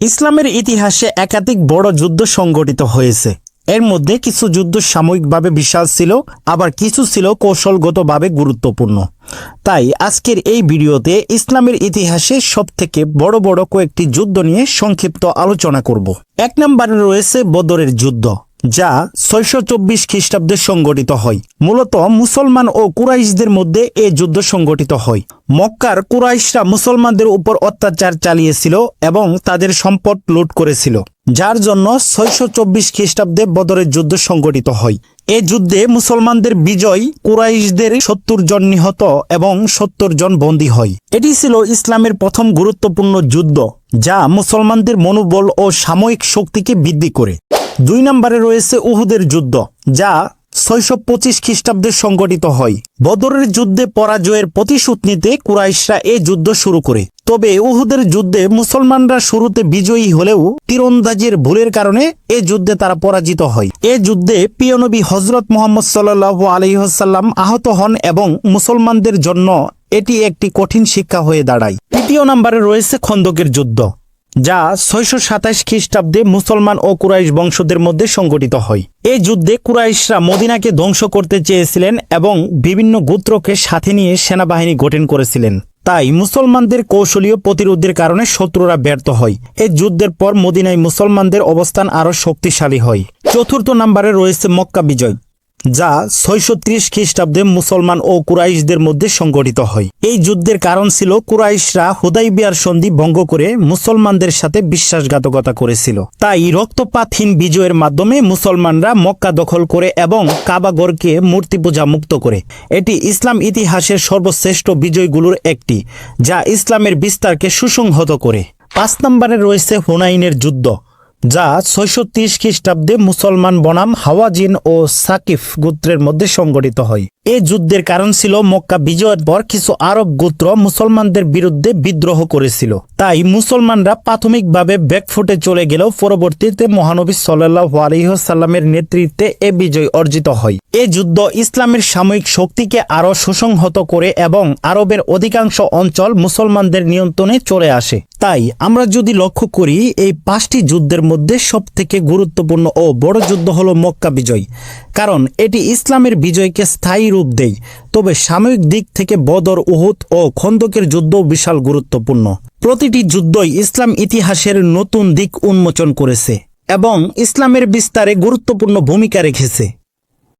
ইসলামের ইতিহাসে একাধিক বড় যুদ্ধ সংগঠিত হয়েছে। এর মধ্যে কিছু যুদ্ধ সাময়িকভাবে বিশাল ছিল, আবার কিছু ছিল কৌশলগতভাবে গুরুত্বপূর্ণ। তাই আজকের এই ভিডিওতে ইসলামের ইতিহাসে সবথেকে বড় বড় কয়েকটি যুদ্ধ নিয়ে সংক্ষিপ্ত আলোচনা করব। এক নম্বরে রয়েছে বদরের যুদ্ধ। যা ছয়শো চব্বিশ খ্রিস্টাব্দে সংগঠিত হয়। মূলত মুসলমান ও কুরাইশদের মধ্যে এ যুদ্ধ সংগঠিত হয়। মক্কার কুরাইশরা মুসলমানদের উপর অত্যাচার চালিয়েছিল এবং তাদের সম্পদ লুট করেছিল, যার জন্য ছয়শো চব্বিশ খ্রিস্টাব্দে বদরের যুদ্ধ সংগঠিত হয়। এ যুদ্ধে মুসলমানদের বিজয় কুরাইশদের সত্তর জন নিহত এবং সত্তর জন বন্দী হয়। এটি ছিল ইসলামের প্রথম গুরুত্বপূর্ণ যুদ্ধ, যা মুসলমানদের মনোবল ও সাময়িক শক্তিকে বৃদ্ধি করে। দুই নম্বরে রয়েছে উহুদের যুদ্ধ, যা ছয়শো পঁচিশ খ্রিস্টাব্দে সংগঠিত হয়। বদরের যুদ্ধে পরাজয়ের প্রতিশোধ নিতে কুরাইশরা এ যুদ্ধ শুরু করে। তবে উহুদের যুদ্ধে মুসলমানরা শুরুতে বিজয়ী হলেও তীরন্দাজের ভুলের কারণে এ যুদ্ধে তারা পরাজিত হয়। এ যুদ্ধে পিয়নবী হজরত মোহাম্মদ সাল্লাহ আলহিহাসাল্লাম আহত হন এবং মুসলমানদের জন্য এটি একটি কঠিন শিক্ষা হয়ে দাঁড়ায়। তৃতীয় নম্বরে রয়েছে খন্দকের যুদ্ধ। যা ছয়শো সাতাশ খ্রিস্টাব্দে মুসলমান ও কুরাইশ বংশদের মধ্যে সংগঠিত হয়। এই যুদ্ধে কুরাইশরা মদিনাকে ধ্বংস করতে চেয়েছিলেন এবং বিভিন্ন গোত্রকে সাথে নিয়ে সেনাবাহিনী গঠন করেছিলেন। তাই মুসলমানদের কৌশলীয় প্রতিরোধের কারণে শত্রুরা ব্যর্থ হয়। এই যুদ্ধের পর মদিনায় মুসলমানদের অবস্থান আরও শক্তিশালী হয়। চতুর্থ নম্বরে রয়েছে মক্কা বিজয়। যা ছয়শো ত্রিশ খ্রিস্টাব্দে মুসলমান ও কুরাইশদের মধ্যে সংগঠিত হয়। এই যুদ্ধের কারণ ছিল কুরাইশরা হুদাইবিয়ার সন্ধি ভঙ্গ করে মুসলমানদের সাথে বিশ্বাসঘাতকতা করেছিল। তাই রক্তপাতহীন বিজয়ের মাধ্যমে মুসলমানরা মক্কা দখল করে এবং কাবাগরকে মূর্তি পূজা মুক্ত করে। এটি ইসলাম ইতিহাসের সর্বশ্রেষ্ঠ বিজয়গুলোর একটি, যা ইসলামের বিস্তারকে সুসংহত করে। পাঁচ নম্বরে রয়েছে হুনাইনের যুদ্ধ। যা ছয়শো তিরিশ খ্রিস্টাব্দে মুসলমান বনাম হাওয়াজিন ও সাকিফ গোত্রের মধ্যে সংগঠিত হয়। এ যুদ্ধের কারণ ছিল মক্কা বিজয়ের পর কিছু আরব গোত্র মুসলমানদের বিরুদ্ধে বিদ্রোহ করেছিল। তাই মুসলমানরা প্রাথমিকভাবে ব্যাকফুটে চলে গেলেও পরবর্তীতে মহানবী সাল্লাহ আলহিহসাল্লামের নেতৃত্বে এ বিজয় অর্জিত হয়। এ যুদ্ধ ইসলামের সাময়িক শক্তিকে আরও সুসংহত করে এবং আরবের অধিকাংশ অঞ্চল মুসলমানদের নিয়ন্ত্রণে চলে আসে। তাই আমরা যদি লক্ষ্য করি, এই পাঁচটি যুদ্ধের মধ্যে সবথেকে গুরুত্বপূর্ণ ও বড় যুদ্ধ হলো মক্কা বিজয়। কারণ এটি ইসলামের বিজয়কে স্থায়ী রূপ দেয়। তবে সাময়িক দিক থেকে বদর, উহুদ ও খন্দকের যুদ্ধ বিশাল গুরুত্বপূর্ণ। প্রতিটি যুদ্ধই ইসলাম ইতিহাসের নতুন দিক উন্মোচন করেছে এবং ইসলামের বিস্তারে গুরুত্বপূর্ণ ভূমিকা রেখেছে।